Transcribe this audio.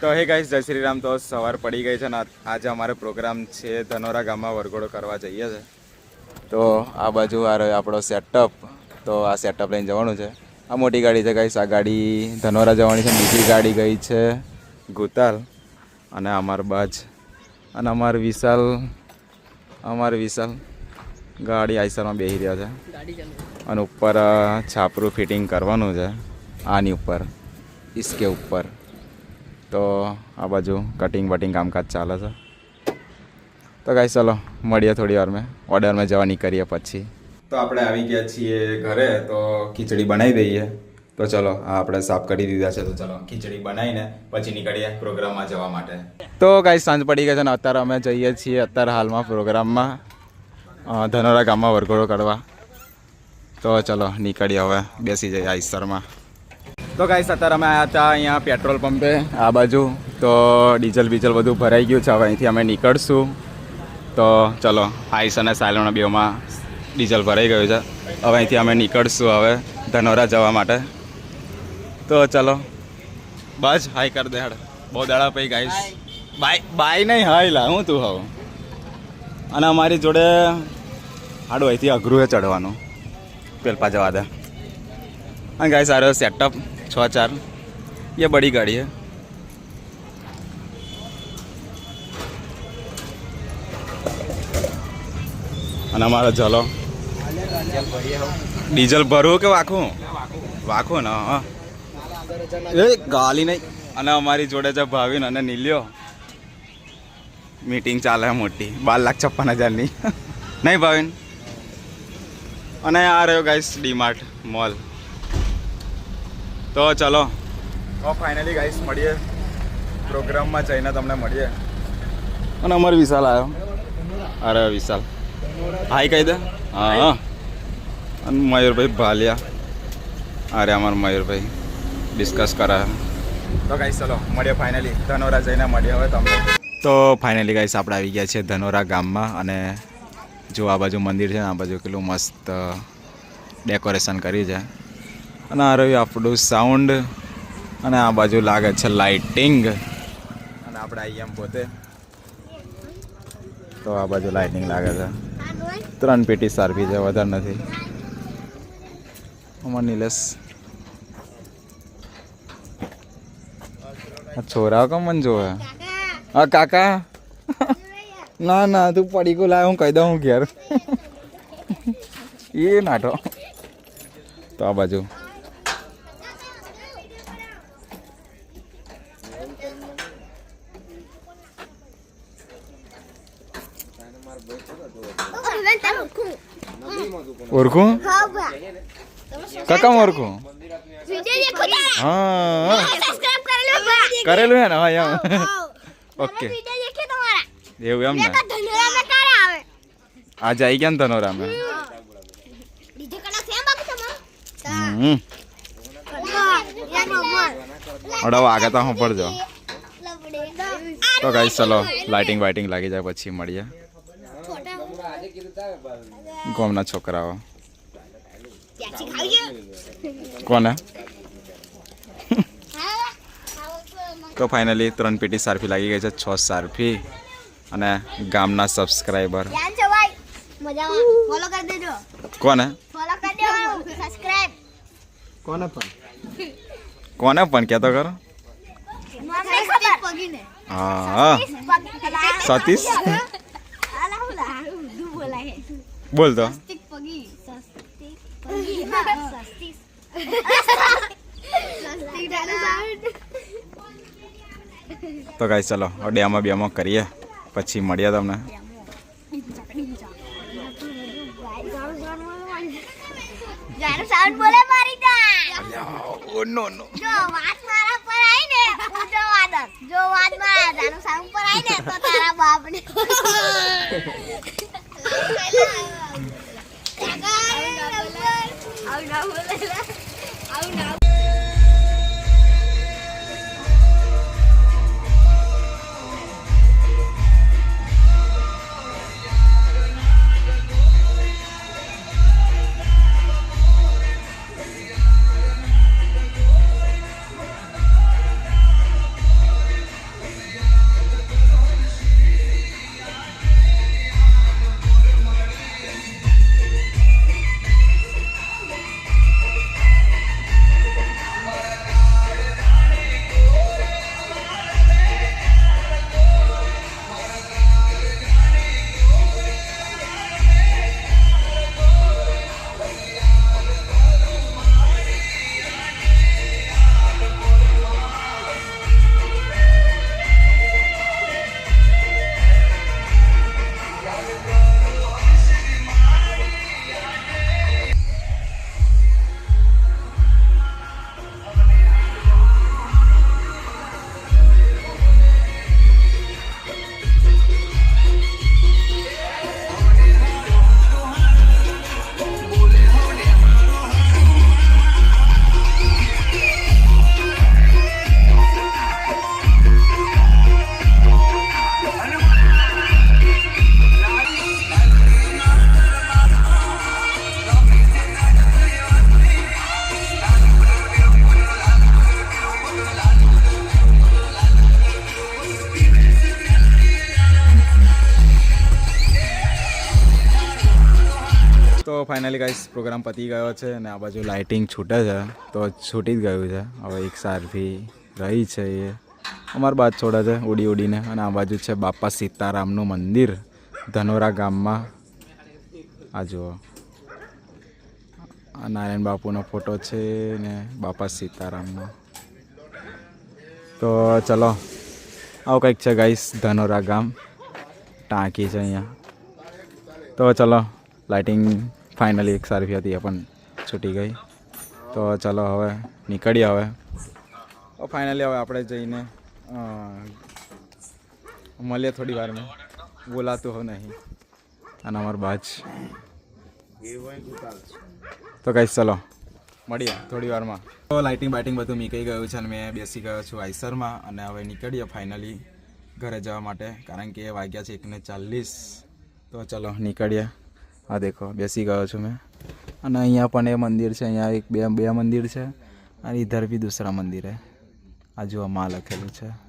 તો હે ગાઈશ જય શ્રી રામ. તો સવાર પડી ગઈ છે ને આજે અમારો પ્રોગ્રામ છે ધનોરા ગામમાં વરઘોડો કરવા જઈએ છે. તો આ બાજુ આ આપણો સેટઅપ તો આ સેટઅપ લઈને જવાનું છે. આ મોટી ગાડી છે ગાઈશ આ ગાડી ધનોરા જવાની છે, બીજી ગાડી ગઈ છે ગુતાલ. અને અમાર બાજ. અને અમાર વિશાલ અમાર વિશાલ ગાડી આઈસરમાં બેસી રહ્યા છે. અને ઉપર છાપરું ફિટિંગ કરવાનું છે. આની ઉપર ઇસકે ઉપર. તો આ બાજુ કટિંગ બટિંગ કામકાજ ચાલે છે. તો ગાઈ ચલો મળીએ થોડી વાર મેં ઓર્ડરમાં જવા નીકળીએ પછી. તો આપણે આવી ગયા છીએ ઘરે તો ખીચડી બનાવી દઈએ. તો ચલો આ આપણે સાફ કરી દીધા છે તો ચલો ખીચડી બનાવીને પછી નીકળીએ પ્રોગ્રામમાં જવા માટે. તો ગાઈ સાંજ પડી ગઈ છે ને અત્યારે અમે જઈએ છીએ અત્યારે હાલમાં પ્રોગ્રામમાં ધનોરા ગામમાં વરઘોડો કરવા તો ચલો નીકળીએ હવે બેસી જઈએ આઈસરમાં. તો ગાઈસ અત્યારે અમે આવ્યા હતા અહીંયા પેટ્રોલ પંપે આ બાજુ. તો ડીઝલ બીઝલ બધું ભરાઈ ગયું છે. હવે અહીંથી અમે નીકળશું. તો ચલો આઈસ અને સાયલોના બેમાં ડીઝલ ભરાઈ ગયું છે. હવે અહીંથી અમે નીકળશું હવે ધનોરા જવા માટે. તો ચલો, બસ હાઈ કર દે હેડ. બહુ દાડા પછી ગાઈશ બાય બાય નહીં હાઈ લા હું તું હવે અને અમારી જોડે હાડું અહીંથી અઘરું ચડવાનું પેલપા જવા દે. અને ગાઈસ સારો સેટઅપ છ ચાર ये बड़ी गाड़ी है અને અમારો ચલો ડીઝલ ભરવું કે વાખું વાખું ને હા એ ગાલી નહીં અને અમારી જોડે છે ભાવિન અને નીલ્યો મીટિંગ ચાલે મોટી બાર લાખ છપ્પન હજારની નહીં ભાવિન અને આ રહ્યો ગાઈસ ડીમાર્ટ મોલ તો ચલો. તો ફાઇનલી ગાઈસ મળીએ. પ્રોગ્રામમાં જઈને તમને મળીએ. અને અમારો વિશાલ આવ્યો અરે વિશાલ. હાય કહી દે. હા હા. અને મયુરભાઈ ભાલિયા. અરે અમાર મયુરભાઈ. ડિસ્કસ કરા તો ગાઈસ ચલો મળીએ ફાઇનલી ધનોરા જઈને મળીએ હવે તમને. તો ફાઇનલી ગાઈસ આપણે આવી ગયા છીએ ધનોરા ગામમાં અને જો આ બાજુ મંદિર છે ને આ બાજુ કેટલું મસ્ત ડેકોરેશન કર્યું છે. અને આ રહ્યું આપણું સાઉન્ડ અને આ બાજુ લાગે છે લાઇટિંગ અને આપણે આવીએ પોતે. તો આ બાજુ લાઇટિંગ લાગે છે. ત્રણ પેટી સારપી છે, વધારે નથી. અમાર નિલેશ. છોરાઓ કેમ મને જોવે. હા કાકા. ના ના, તું પડી ગયો લાય, હું કહી દઉં હું ઘેર. એ નાટો. તો આ બાજુ. ઓળખું કાકા ઓળખું હા. કરેલું હે ને? હા એમ. ઓકે. એવું એમ ને? આજે આવી ગયા ને ધનોરા મેં હમ. અડાવ આગળ તો હું પડજો તો ગાઈસ ચલો લાઇટિંગ વાઇટિંગ લાગી જાય પછી મળીએ. ગામના છોકરાઓ. કોને? તો ફાઇનલી ત્રણ પેટી સારફી લાગી ગઈ છે છ સારફી અને ગામના સબસ્ક્રાઈબર ફોલો કરી દેજો. કોને? ફોલો કરી દેજો. સબસ્ક્રાઇબ કોને પણ? કોને પણ કહેતો કરો હા સતીશ બોલ તો સ્તિક પગી સસ્તિક પગી હા સસ્તિક સસ્તિક ડાલા સાઉન્ડ તો ગાઈસ ચલો ડેમો બેમો કરીએ પછી મળીએ તમને. જાનું સાઉન્ડ બોલે મારી જા ઓ નો નો જો વાત તો ફાઇનલી ગાઈસ પ્રોગ્રામ પતી ગયો છે અને આ બાજુ લાઇટિંગ છૂટે છે, તો છૂટી જ ગયું છે. હવે એક સારથી રહી છે એ. અમારી બાદ છોડે છે ઉડી ઉડીને. અને આ બાજુ છે બાપા સીતારામનું મંદિર, ધનોરા ગામમાં. આ જુઓ. નારાયણ બાપુનો ફોટો છે ને બાપા સીતારામનો. તો ચલો, આવું કંઈક છે ગાઈસ ધનોરા ગામ. ટાંકી છે અહીંયા. તો ચલો લાઇટિંગ ફાઇનલી એક સારી હતી, એ પણ છૂટી ગઈ. તો ચાલો હવે નીકળીએ હવે. ફાઇનલી હવે આપણે જઈને મળીએ થોડી વારમાં. બોલાતું હવે નહીં. અને અમાર બાજ. તો કહીશ ચલો, મળીએ થોડી વારમાં. તો લાઇટિંગ બાઇટિંગ બધું મીકાઈ ગયું છે અને મેં બેસી ગયો છું આઈસરમાં અને હવે નીકળીએ ફાઇનલી ઘરે જવા માટે. કારણ કે વાગ્યા છે એકને ચાલીસ. તો ચલો નીકળીએ. આ દેખો, બેસી ગયો છું મેં. અને અહીંયા પણ એ મંદિર છે, અહીંયા એક બે બે મંદિર છે. અને ઇધર બી દૂસરા મંદિર હે. આ માં લખેલું છે.